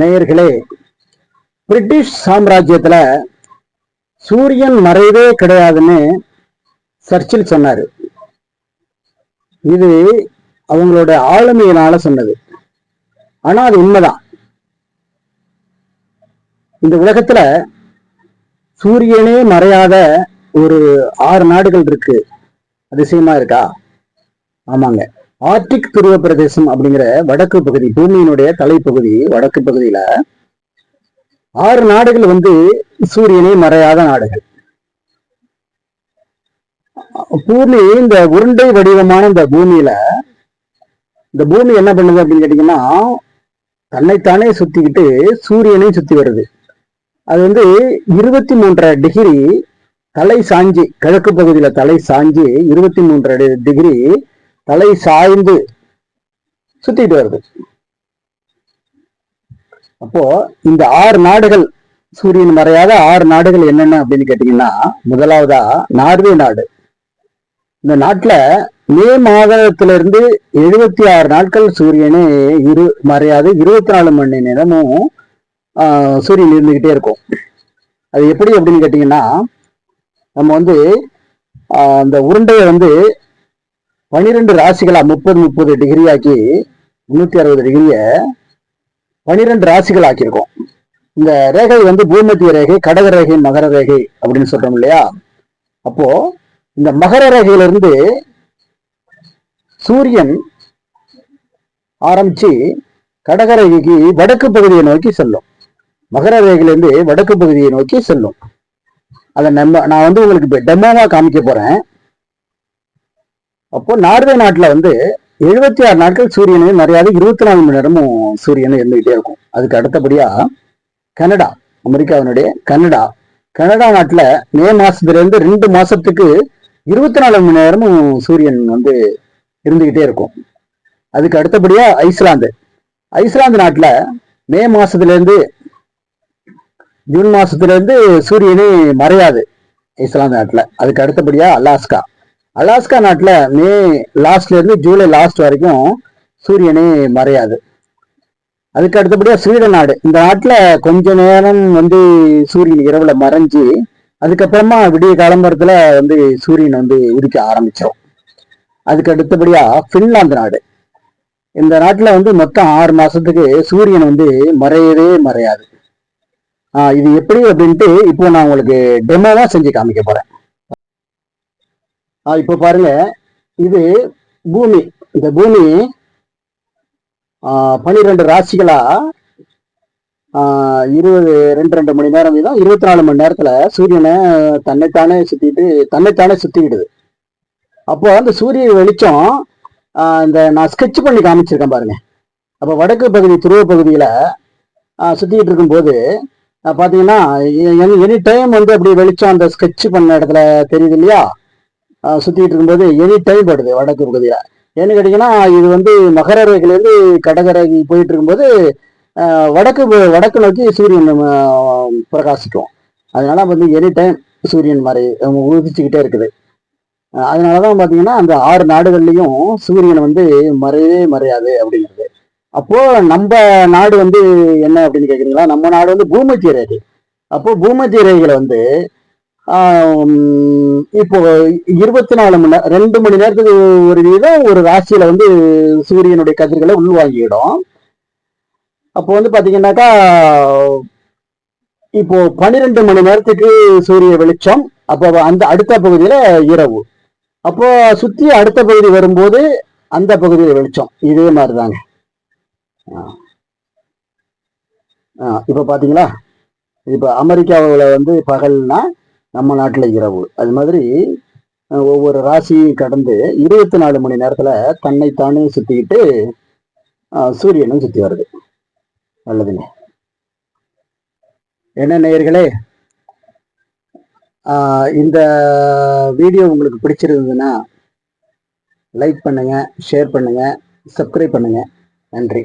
நேயர்களே பிரிட்டிஷ் சாம்ராஜ்யத்துல சூரியன் மறைவே கிடையாதுன்னு சர்ச்சில் சொன்னாரு. இது அவங்களோட ஆளுமையினால சொன்னது. ஆனா அது உண்மைதான். இந்த உலகத்துல சூரியனே மறையாத ஒரு ஆறு நாடுகள் இருக்கு. அதிசயமா இருக்கா? ஆமாங்க. ஆர்டிக் துருவ பிரதேசம் அப்படிங்கிற வடக்கு பகுதி பூமியினுடைய தலைப்பகுதி வடக்கு பகுதியில ஆறு நாடுகள் வந்து சூரியனை மறையாத நாடுகள். பூமி இந்த உருண்டை வடிவமான இந்த பூமியில இந்த பூமி என்ன பண்ணுது அப்படின்னு கேட்டீங்கன்னா தன்னைத்தானே சுத்திக்கிட்டு சூரியனையும் சுத்தி வருது. அது வந்து இருபத்தி மூன்றரை டிகிரி தலை சாஞ்சி கிழக்கு பகுதியில தலை சாஞ்சி இருபத்தி மூன்றரை டிகிரி தலை சாய்ந்து சுத்திட்டு வருது. அப்போ இந்த ஆறு நாடுகள் சூரியன் மறையாத ஆறு நாடுகள் என்னென்ன அப்படின்னு கேட்டீங்கன்னா முதலாவதா நார்வே நாடு. இந்த நாட்டுல மே மாதத்துல இருந்து எழுபத்தி ஆறு நாட்கள் சூரியனே இரு மறையாது. இருபத்தி நாலு மணி நேரமும் ஆஹ், சூரியன் இருந்துகிட்டே இருக்கும். அது எப்படி அப்படின்னு கேட்டீங்கன்னா நம்ம வந்து அந்த உருண்டையை வந்து பனிரெண்டு ராசிகளா முப்பது முப்பது டிகிரி ஆக்கி முன்னூத்தி அறுபது டிகிரிய பனிரெண்டு ராசிகள் ஆக்கியிருக்கோம். இந்த ரேகை வந்து பூமத்திய ரேகை கடக ரேகை மகர ரேகை அப்படின்னு சொல்றோம் இல்லையா? அப்போ இந்த மகர ரேகையிலிருந்து சூரியன் ஆரம்பிச்சு கடக ரேகைக்கு வடக்கு பகுதியை நோக்கி செல்லும். மகர ரேகையிலிருந்து வடக்கு பகுதியை நோக்கி செல்லும். அதை நம்ம நான் வந்து உங்களுக்கு இப்போ டெமோவா காமிக்க போறேன். அப்போ நார்வே நாட்டில் வந்து எழுபத்தி ஆறு நாட்கள் சூரியனே மறையாது இருபத்தி நாலு மணி நேரமும் சூரியன் இருந்துகிட்டே இருக்கும். அதுக்கு அடுத்தபடியா கனடா அமெரிக்காவினுடைய கனடா. கனடா நாட்டில் மே மாசத்துலேருந்து ரெண்டு மாசத்துக்கு இருபத்தி நாலு மணி நேரமும் சூரியன் வந்து இருந்துகிட்டே இருக்கும். அதுக்கு அடுத்தபடியா ஐஸ்லாந்து. ஐஸ்லாந்து நாட்டில் மே மாசத்துலேருந்து ஜூன் மாசத்துலேருந்து சூரியனே மறையாது ஐஸ்லாந்து நாட்டில். அதுக்கு அடுத்தபடியா அலாஸ்கா. அலாஸ்கா நாட்டில் மே லாஸ்ட்ல இருந்து ஜூலை லாஸ்ட் வரைக்கும் சூரியனே மறையாது. அதுக்கு அடுத்தபடியா ஸ்வீடன் நாடு. இந்த நாட்டில் கொஞ்ச நேரம் வந்து சூரியன் இரவுல மறைஞ்சு அதுக்கப்புறமா விடிய காலம்பரத்துல வந்து சூரியன் வந்து உதிக்க ஆரம்பிச்சிடும் அதுக்கு அடுத்தபடியா பின்லாந்து நாடு. இந்த நாட்டில் வந்து மொத்தம் ஆறு மாசத்துக்கு சூரியன் வந்து மறையவே மறையாது. ஆஹ் இது எப்படி அப்படின்ட்டு இப்போ நான் உங்களுக்கு டெமோவா செஞ்சு காமிக்க போறேன். இப்போ பாருங்க. இது பூமி. இந்த பூமி பனிரெண்டு ராசிகளா? இருபது ரெண்டு ரெண்டு மணி நேரம் வீதம் இருபத்தி நாலு மணி நேரத்துல சூரியனை தன்னைத்தானே சுத்திட்டு தன்னைத்தானே சுத்திக்கிடுது. அப்போ அந்த சூரிய வெளிச்சம் இந்த நான் ஸ்கெட்ச் பண்ணி காமிச்சிருக்கேன் பாருங்க. அப்போ வடக்கு பகுதி துருவ பகுதியில சுத்திக்கிட்டு இருக்கும்போது பார்த்தீங்கன்னா எனி டைம் வந்து அப்படி வெளிச்சம் அந்த ஸ்கெட்ச் பண்ண இடத்துல தெரியுது இல்லையா? ஆஹ் சுத்திட்டு இருக்கும்போது எனி டைம் படுது வடக்கு பகுதியில? ஏன்னு கேட்டீங்கன்னா இது வந்து மகர ரேகையிலேருந்து கடகரைக்கு போயிட்டு இருக்கும்போது வடக்கு வடக்கு நோக்கி சூரியன் பிரகாசிக்கும். அதனால வந்து எனி டைம் சூரியன் மறை உதிச்சுக்கிட்டே இருக்குது. அதனால அதனாலதான் பாத்தீங்கன்னா அந்த ஆறு நாடுகள்லயும் சூரியன் வந்து மறையவே மறையாது அப்படிங்கிறது. அப்போ நம்ம நாடு வந்து என்ன அப்படின்னு கேக்குறீங்களா? நம்ம நாடு வந்து பூமத்திய ரேகை. அப்போ பூமத்திய ரேகையில வந்து இப்போ இருபத்தி நாலு மணி நேரம் ரெண்டு மணி நேரத்துக்கு ஒரு வீதம் ஒரு ராசியில வந்து சூரியனுடைய கதிர்களை உள்வாங்கிடும். அப்போ வந்து பாத்தீங்கன்னாக்கா இப்போ பன்னிரெண்டு மணி நேரத்துக்கு சூரிய வெளிச்சம் அப்போ அந்த அடுத்த பகுதியில இரவு. அப்போ சுத்தி அடுத்த பகுதி வரும்போது அந்த பகுதியில வெளிச்சம். இதே மாதிரிதாங்க. இப்போ பாத்தீங்களா? இப்போ அமெரிக்காவில் வந்து பகல்னா நம்ம நாட்டில் இரவு. அது மாதிரி ஒவ்வொரு ராசியும் கடந்து இருபத்தி நாலு மணி நேரத்தில் தன்னைத்தானே சுற்றிக்கிட்டு சூரியனும் சுற்றி வருது. நல்லதுங்க. என்ன நேயர்களே? இந்த வீடியோ உங்களுக்கு பிடிச்சிருந்ததுன்னா லைக் பண்ணுங்கள் ஷேர் பண்ணுங்கள் சப்ஸ்கிரைப் பண்ணுங்கள் நன்றி.